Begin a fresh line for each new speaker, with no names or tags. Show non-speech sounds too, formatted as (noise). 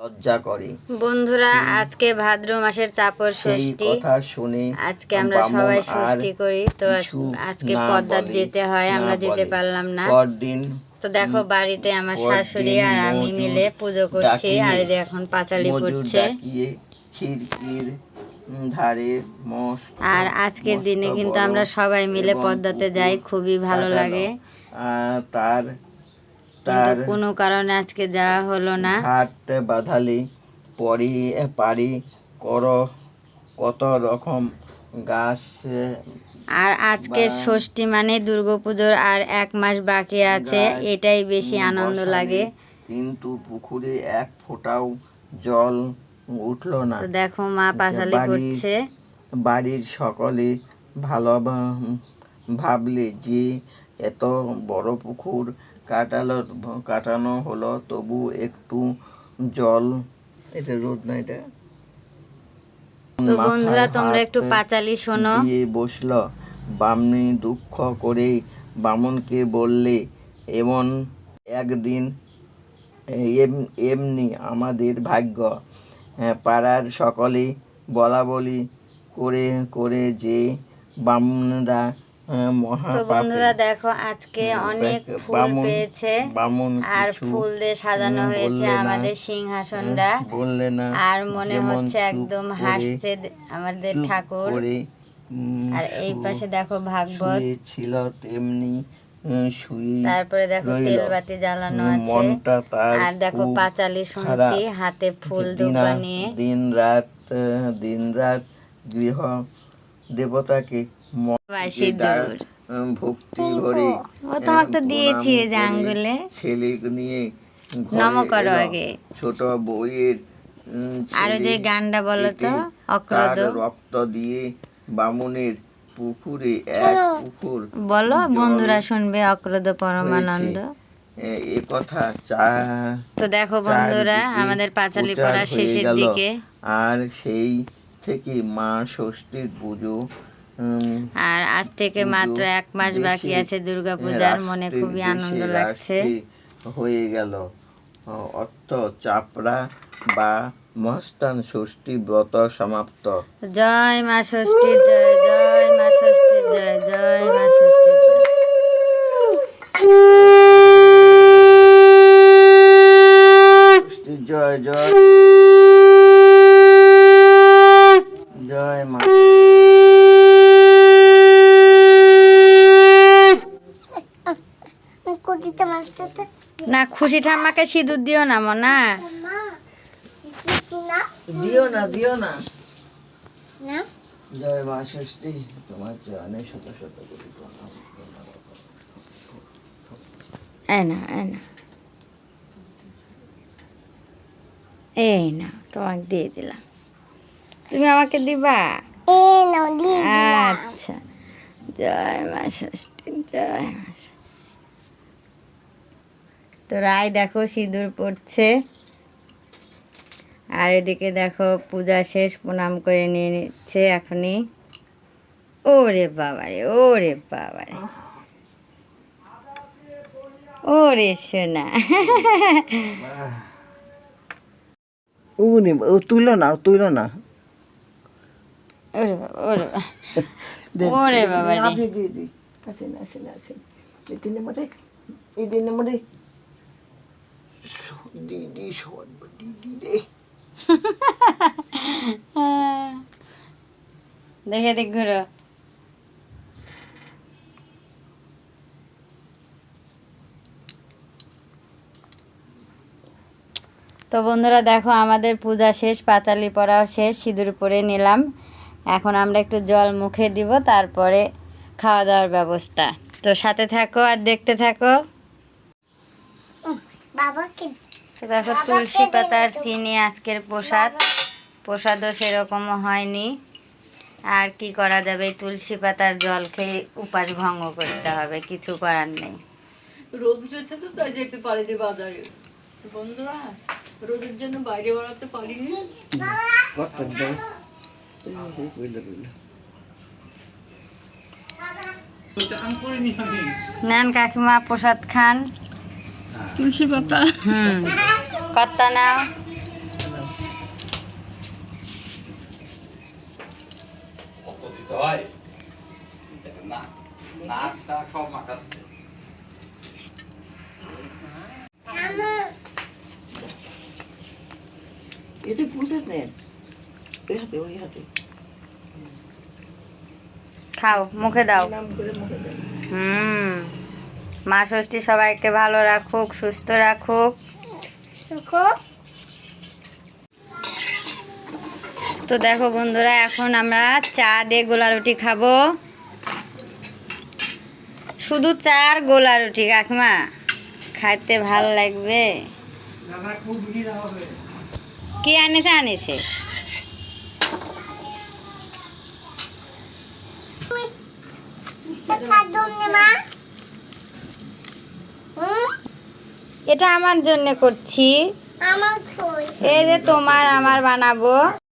লজ্জা করে।
বন্ধুরা আজকে ভাদ্র মাসের চাপর ষষ্ঠী।
কথা শুনে
আজকে আমরা সবাই ষষ্ঠী করি তো আজকে পদ্মার যেতে হয় আমরা যেতে পারলাম না।
পরদিন
তো দেখো বাড়িতে আমার শাশুড়ি আর আমি মিলে পুজো করছি আর এই যে এখন পাঁচালি পড়ছে। আর আজকের দিনে কিন্তু আমরা সবাই মিলে পদ্মাতে যাই খুবই ভালো লাগে।
তার তার
কোনো কারণে আজকে যাওয়া হলো না।
হাট বাঁধালি পরি পারি কর কত রকম গাছ
আর আজকে ষষ্ঠী মানে দুর্গাপুজোর আর এক মাস বাকি আছে এটাই বেশি আনন্দ লাগে।
কিন্তু পুকুরে এক ফোঁটাও জল উঠল না।
দেখো মা পাঁচালি
বাড়ির-
পড়ছে
বাড়ির সকলে ভালো ভাবলে যে এত বড় পুকুর কাটালো কাটানো হলো তবু একটু জল এটা রোদ না এটা?
তো বন্ধুরা তোমরা একটু পাঁচালি শোনো।
দিয়ে বসল। বামনি দুঃখ করে বামনকে বললে এমন একদিন এম- এমনি আমাদের ভাগ্য। হ্যাঁ, পাড়ার সকলে বলা বলি করে করে যে বামনরা
তো বন্ধুরা দেখো আজকে অনেক ফুল পেয়েছে। আর ফুল দিয়ে সাজানো হয়েছে আমাদের সিংহাসনটা।
বললে
আর মনে হচ্ছে একদম হাসছে আমাদের ঠাকুর। আর এই পাশে দেখো ভাগবত।
ছিল তেমনি
তারপরে দেখো। বেলবাতি জ্বালানো আছে। আর দেখো পাঁচালি শুনছি হাতে ফুল দুবা নিয়ে
দিন রাত দিন রাত গৃহ দেবতাকে ভক্তি ভরে
ও তোমাকে তো দিয়েছি এই যে আঙ্গুলে
ছেলে নিয়ে
নম করো আগে।
ছোট বউয়ের উম,
আর যে গানটা বলো তো অক্রদ
রক্ত দিয়ে বামুনের পুকুরে এক পুকুর
বলো বন্ধুরা শুনবে অক্রদ পরমানন্দ।
এ- কথা চা
তো দেখো বন্ধুরা আমাদের পাঁচালি পড়া শেষের দিকে।
আর সেই থেকে মা ষষ্ঠীর পুজো
আর আজ থেকে মাত্র এক মাস বাকি আছে দুর্গা পূজার মনে খুবই আনন্দ লাগছে।
হয়ে গেল। অর্থ চাপড়া বা মহস্তান ষষ্ঠী ব্রত সমাপ্ত।
জয় মা ষষ্ঠী জয় জয় মা ষষ্ঠী জয় জয় মা ষষ্ঠী জয়।
ষষ্ঠী জয় জয়। জয় মা।
খুশি ঠাম্মাকে সিঁদুর দিও না মনা।
না?
দিও না দিও না।
না?
জয় মা ষষ্ঠী তোমার চরণে শত শত কোটি প্রণাম।
এই না এই না। এই না তোমাকে দিয়ে দিলাম। তুমি আমাকে দিবা? আচ্ছা। জয় মা ষষ্ঠী জয় মা। তো রায় দেখো সিঁদুর পড়ছে। আর এদিকে দেখো পূজা শেষ প্রণাম করে নিয়ে নিচ্ছে এখনই। ওরে বাবারে ওরে বাবারে। ওরে সোনা।
ও নে ও তুলো না ও তুলো না।
ওরে বাবা ওরে বাবা। (laughs) ওরে বাবা
আছেন এই নম্বরে এই নম্বরে দিদি দিদি রে
দেখে দেখ ঘুরো। তো বন্ধুরা দেখো, আমাদের পূজা শেষ, পাঁচালি পড়াও শেষ, সিঁদুর পরে নিলাম। এখন আমরা একটু জল মুখে দিব, তারপরে খাওয়া দাওয়ার ব্যবস্থা। তো সাথে থাকো আর দেখতে থাকো। তো দেখো তুলসী পাতার চিনি আজকের প্রসাদ। প্রসাদও সেরকমও হয়নি। আর কি করা যাবে? তুলসী পাতার জল খেয়ে উপাস ভঙ্গ করতে হবে কিছু করার নেই।
রোদ উঠেছে তো তাই যেতে পারিনি বাজারে। বন্ধুরা রোদের জন্য বাইরে বেড়াতে পারিনি।
নেন কাকিমা প্রসাদ খান।
তুলসী পাতা।
হুম
পাতা না
এতে পুষে নেন ওই হাতে ওই হাতে।
খাও মুখে দাও। হম। মা ষষ্ঠী সবাইকে ভালো রাখুক সুস্থ রাখুক। তো দেখো বন্ধুরা এখন আমরা চা দিয়ে গোলা রুটি খাব। শুধু চা আর গোলা রুটি কাকমা। খাইতে ভালো লাগবে। কি আনিছে আনিছে?
মা হুম
এটা আমার জন্য করছি। এই যে তোমার আমার বানাবো।